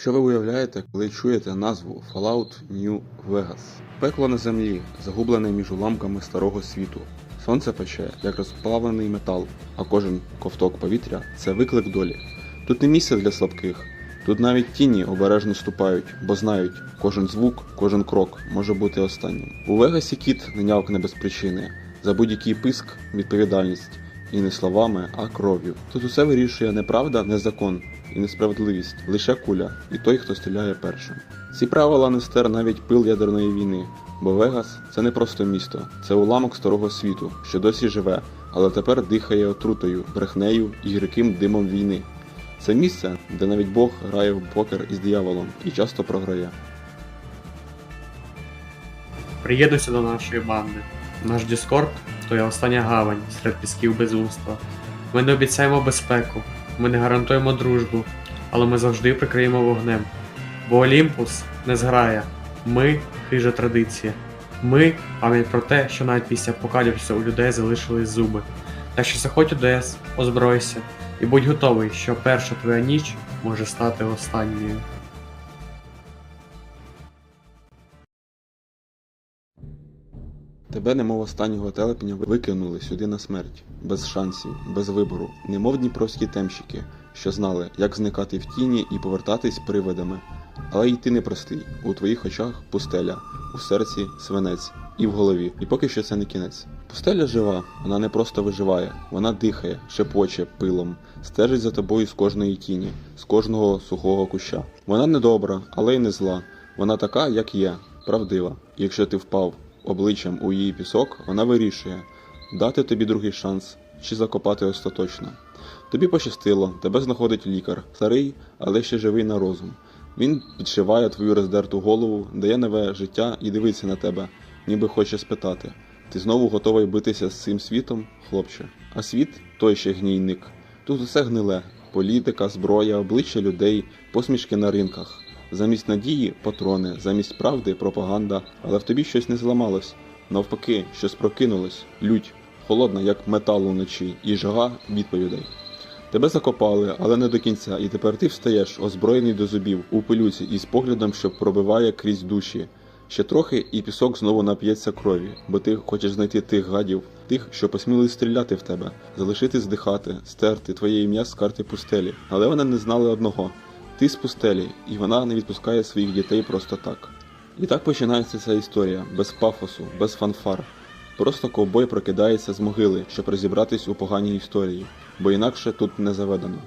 Що ви уявляєте, коли чуєте назву Fallout New Vegas? Пекло на землі, загублене між уламками старого світу. Сонце пече, як розплавлений метал, а кожен ковток повітря це виклик долі. Тут не місце для слабких. Тут навіть тіні обережно ступають, бо знають, кожен звук, кожен крок може бути останнім. У Вегасі кіт не нявкне без причини. За будь-який писк відповідальність. І не словами, а кров'ю. Тут усе вирішує не правда, не закон і несправедливість, лише куля, і той, хто стріляє першим. Ці правила не стер навіть пил ядерної війни, бо Вегас це не просто місто, це уламок старого світу, що досі живе, але тепер дихає отрутою, брехнею і гірким димом війни. Це місце, де навіть Бог грає в покер із дияволом і часто програє. Приєднуйся до нашої банди. Наш Діскорд то є остання гавань серед пісків безумства. Ми не обіцяємо безпеку, ми не гарантуємо дружбу, але ми завжди прикриємо вогнем. Бо Олімпус не зграє. Ми хижа традиція. Ми пам'ять про те, що навіть після апокаліпсису у людей залишились зуби. Так що заходь у ДС, озбройся і будь готовий, що перша твоя ніч може стати останньою. Тебе, немов останнього телепня, викинули сюди на смерть, без шансів, без вибору, немов дніпровські темщики, що знали, як зникати в тіні і повертатись привидами. Але й ти непростий. У твоїх очах пустеля, у серці свинець і в голові. І поки що це не кінець. Пустеля жива, вона не просто виживає, вона дихає, шепоче пилом, стежить за тобою з кожної тіні, з кожного сухого куща. Вона не добра, але й не зла. Вона така, як є, правдива. Якщо ти впав обличчям у її пісок, вона вирішує дати тобі другий шанс чи закопати остаточно. Тобі пощастило, тебе знаходить лікар, старий, але ще живий на розум. Він підшиває твою роздерту голову, дає нове життя і дивиться на тебе, ніби хоче спитати. Ти знову готовий битися з цим світом, хлопче? А світ той ще гнійник. Тут усе гниле: політика, зброя, обличчя людей, посмішки на ринках. Замість надії патрони, замість правди пропаганда, але в тобі щось не зламалось. Навпаки, щось прокинулось, лють, холодна, як метал уночі, і жага відповідей. Тебе закопали, але не до кінця, і тепер ти встаєш, озброєний до зубів, у пилюці і з поглядом, що пробиває крізь душі. Ще трохи, і пісок знову нап'ється крові, бо ти хочеш знайти тих гадів, тих, що посміли стріляти в тебе, залишити здихати, стерти твоє ім'я з карти пустелі. Але вони не знали одного: ти з пустелі, і вона не відпускає своїх дітей просто так. І так починається ця історія, без пафосу, без фанфар. Просто ковбой прокидається з могили, щоб розібратись у поганій історії, бо інакше тут не заведено.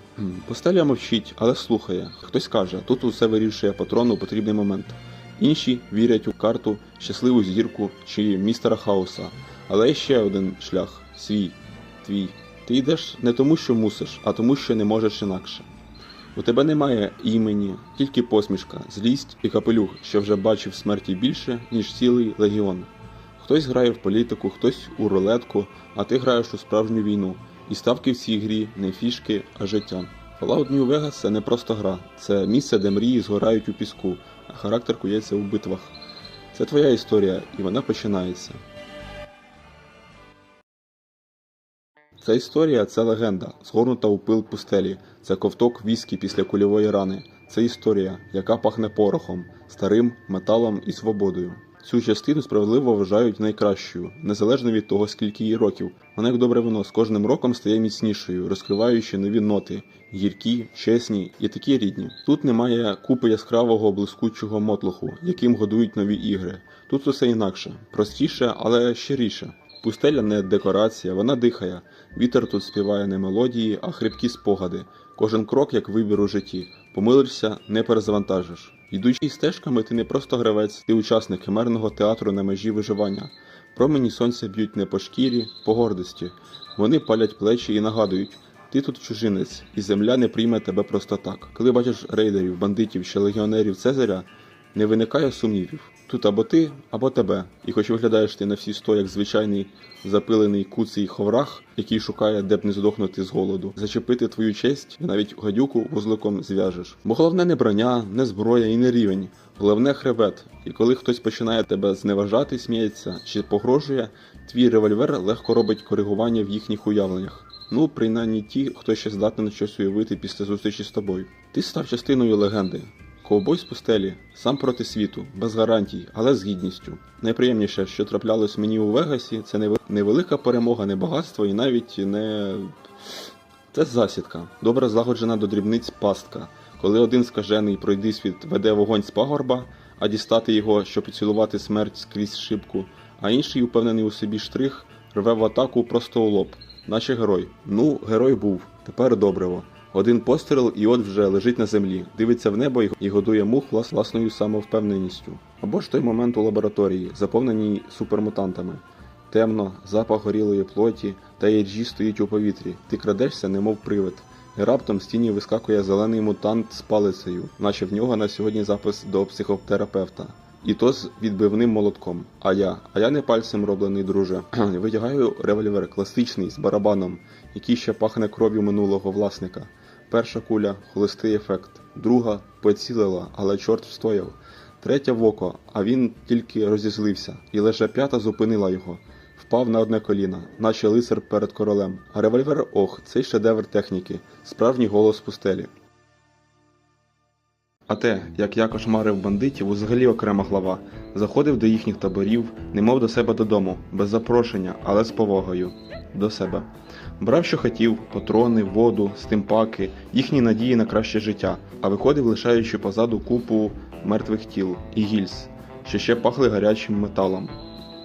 Пустеля мовчить, але слухає. Хтось каже, тут усе вирішує патрон у потрібний момент. Інші вірять у карту, щасливу зірку чи містера Хауса. Але ще один шлях свій, твій. Ти йдеш не тому, що мусиш, а тому, що не можеш інакше. У тебе немає імені, тільки посмішка, злість і капелюх, що вже бачив смерті більше, ніж цілий легіон. Хтось грає в політику, хтось у рулетку, а ти граєш у справжню війну. І ставки в цій грі не фішки, а життя. Fallout New Vegas це не просто гра, це місце, де мрії згорають у піску, а характер кується у битвах. Це твоя історія, і вона починається. Ця історія це легенда, згорнута у пил пустелі. Це ковток віскі після кульової рани. Це історія, яка пахне порохом, старим металом і свободою. Цю частину справедливо вважають найкращою, незалежно від того, скільки їй років. Вона як добре вино з кожним роком стає міцнішою, розкриваючи нові ноти, гіркі, чесні і такі рідні. Тут немає купи яскравого блискучого мотлоху, яким годують нові ігри. Тут усе інакше, простіше, але щиріше. Пустеля не декорація, вона дихає. Вітер тут співає не мелодії, а хрипкі спогади. Кожен крок як вибір у житті. Помилишся, не перезавантажиш. Йдучи стежками, ти не просто гравець, ти учасник химерного театру на межі виживання. Промені сонця б'ють не по шкірі, по гордості. Вони палять плечі і нагадують. Ти тут чужинець, і земля не прийме тебе просто так. Коли бачиш рейдерів, бандитів чи легіонерів Цезаря, не виникає сумнівів. Тут або ти, або тебе. І хоч виглядаєш ти на всі сто, як звичайний запилений куций ховрах, який шукає, де б не здохнути з голоду, зачепити твою честь і навіть гадюку вузликом зв'яжеш. Бо головне не броня, не зброя і не рівень. Головне хребет. І коли хтось починає тебе зневажати, сміється чи погрожує, твій револьвер легко робить коригування в їхніх уявленнях. Ну, принаймні ті, хто ще здатний на щось уявити після зустрічі з тобою. Ти став частиною легенди. Ковбой з пустелі, сам проти світу, без гарантій, але з гідністю. Найприємніше, що траплялось мені у Вегасі, це не ви- перемога, не багатство і навіть не. Це засідка, добре злагоджена до дрібниць пастка, коли один скажений пройди світ веде вогонь з пагорба, а дістати його, щоб поцілувати смерть скрізь шибку, а інший, упевнений у собі штрих, рве в атаку просто у лоб, наче герой. Ну, герой був, тепер добриво. Один постріл, і от вже лежить на землі, дивиться в небо і- годує мух влас- власною самовпевненістю. Або ж той момент у лабораторії, заповненій супермутантами. Темно, запах горілої плоті, та єджі стоїть у повітрі. Ти крадешся, немов привид. І раптом з тіні вискакує зелений мутант з палицею, наче в нього на сьогодні запис до психотерапевта. І то з відбивним молотком. А я, а я не пальцем роблений, друже. Витягаю револьвер класичний з барабаном, який ще пахне кров'ю минулого власника. Перша куля холостий ефект, друга поцілила, але чорт встояв. Третя в око, а він тільки розізлився, і лише п'ята зупинила його. Впав на одне коліно, наче лицар перед королем. А револьвер ох, цей шедевр техніки, справжній голос пустелі. А те, як я кошмарив бандитів, взагалі окрема глава. Заходив до їхніх таборів, немов до себе додому, без запрошення, але з повагою. До себе. Брав, що хотів, патрони, воду, стимпаки, їхні надії на краще життя, а виходив, лишаючи позаду купу мертвих тіл і гільз, що ще пахли гарячим металом.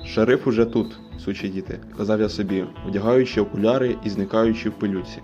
Шериф уже тут, сучі діти, казав я собі, одягаючи окуляри і зникаючи в пилюці.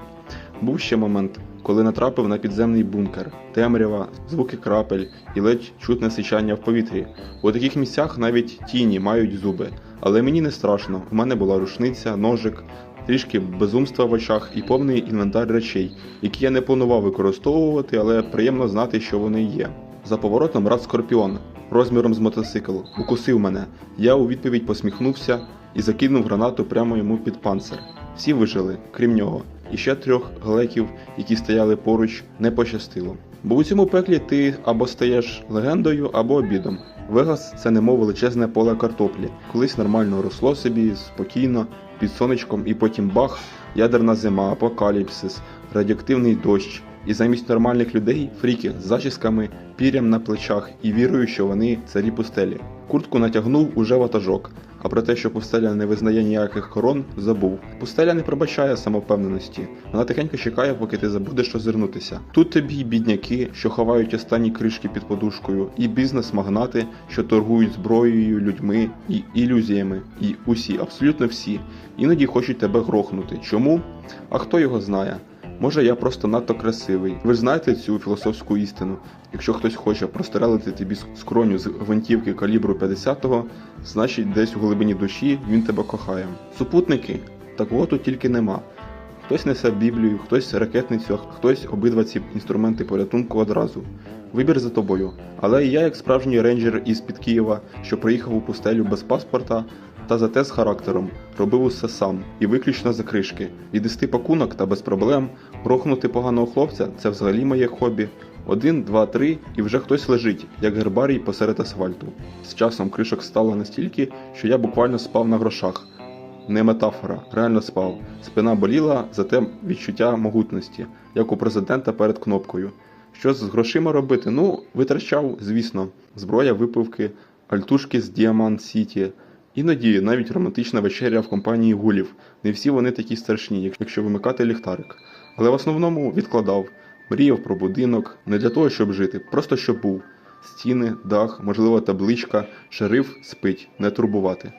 Був ще момент, коли натрапив на підземний бункер, темрява, звуки крапель і ледь чутне сичання в повітрі. У таких місцях навіть тіні мають зуби, але мені не страшно. У мене була рушниця, ножик, трішки безумства в очах і повний інвентар речей, які я не планував використовувати, але приємно знати, що вони є. За поворотом рад скорпіон розміром з мотоцикл укусив мене. Я у відповідь посміхнувся і закинув гранату прямо йому під панцир. Всі вижили, крім нього, і ще трьох глеків, які стояли поруч, не пощастило. Бо у цьому пеклі ти або стаєш легендою, або обідом. Вегас це немов величезне поле картоплі. Колись нормально росло собі, спокійно, під сонечком, і потім бах, ядерна зима, апокаліпсис, радіоактивний дощ. І замість нормальних людей фріки з зачісками, пір'ям на плечах і вірою, що вони царі пустелі. Куртку натягнув уже ватажок, а про те, що пустеля не визнає ніяких корон, забув. Пустеля не пробачає самовпевненості. Вона тихенько чекає, поки ти забудеш озирнутися. Тут тобі й бідняки, що ховають останні кришки під подушкою, і бізнес-магнати, що торгують зброєю, людьми і ілюзіями. І усі, абсолютно всі, іноді хочуть тебе грохнути. Чому? А хто його знає? Може, я просто надто красивий. Ви ж знаєте цю філософську істину. Якщо хтось хоче прострелити тобі скроню з гвинтівки калібру 50-го, значить десь у глибині душі він тебе кохає. Супутники такого тут тільки нема. Хтось несе Біблію, хтось ракетницю, а хтось обидва ці інструменти порятунку одразу. Вибір за тобою. Але і я, як справжній рейнджер із під Києва, що приїхав у пустелю без паспорта, та зате з характером, робив усе сам і виключно за кришки. Відвести пакунок та без проблем, грохнути поганого хлопця це взагалі моє хобі. Один, два, три, і вже хтось лежить, як гербарій посеред асфальту. З часом кришок стало настільки, що я буквально спав на грошах. Не метафора, реально спав. Спина боліла, зате відчуття могутності, як у президента перед кнопкою. Що з грошима робити? Ну, витрачав, звісно, зброя, випивки, альтушки з Діамант Сіті. Іноді навіть романтична вечеря в компанії гулів. Не всі вони такі страшні, якщо вимикати ліхтарик. Але в основному відкладав, мріяв про будинок, не для того, щоб жити, просто щоб був. Стіни, дах, можливо, табличка, шериф спить, не турбувати.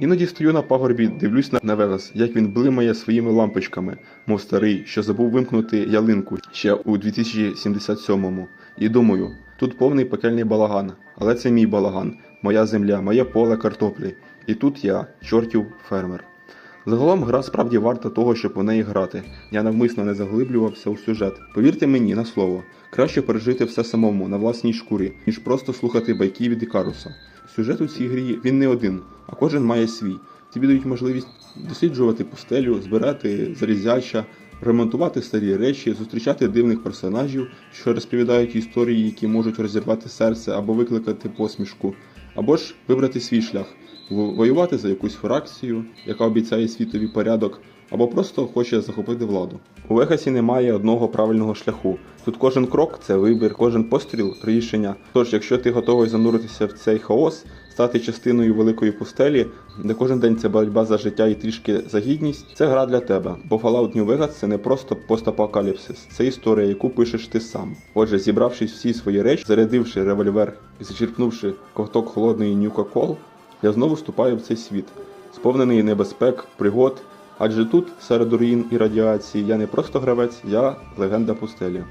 Іноді стою на пагорбі, дивлюсь на, Вегас, як він блимає своїми лампочками, мов старий, що забув вимкнути ялинку ще у 2077-му. І думаю, тут повний пекельний балаган, але це мій балаган, моя земля, моє поле картоплі. І тут я, чортів фермер. Загалом гра справді варта того, щоб у неї грати. Я навмисно не заглиблювався у сюжет. Повірте мені на слово, краще пережити все самому на власній шкурі, ніж просто слухати байки від Ікаруса. Сюжет у цій грі він не один, а кожен має свій. Тобі дають можливість досліджувати пустелю, збирати залізяча, ремонтувати старі речі, зустрічати дивних персонажів, що розповідають історії, які можуть розірвати серце або викликати посмішку, або ж вибрати свій шлях, воювати за якусь фракцію, яка обіцяє світові порядок, або просто хоче захопити владу. У Вегасі немає одного правильного шляху. Тут кожен крок це вибір, кожен постріл рішення. Тож, якщо ти готовий зануритися в цей хаос, стати частиною великої пустелі, де кожен день це боротьба за життя і трішки за гідність, це гра для тебе. Бо Fallout New Vegas це не просто постапокаліпсис, це історія, яку пишеш ти сам. Отже, зібравшись всі свої речі, зарядивши револьвер і зачерпнувши ковток холодної нюка-кол, я знову вступаю в цей світ, сповнений небезпек, пригод. Адже тут, серед руїн і радіації, я не просто гравець, я легенда пустелі.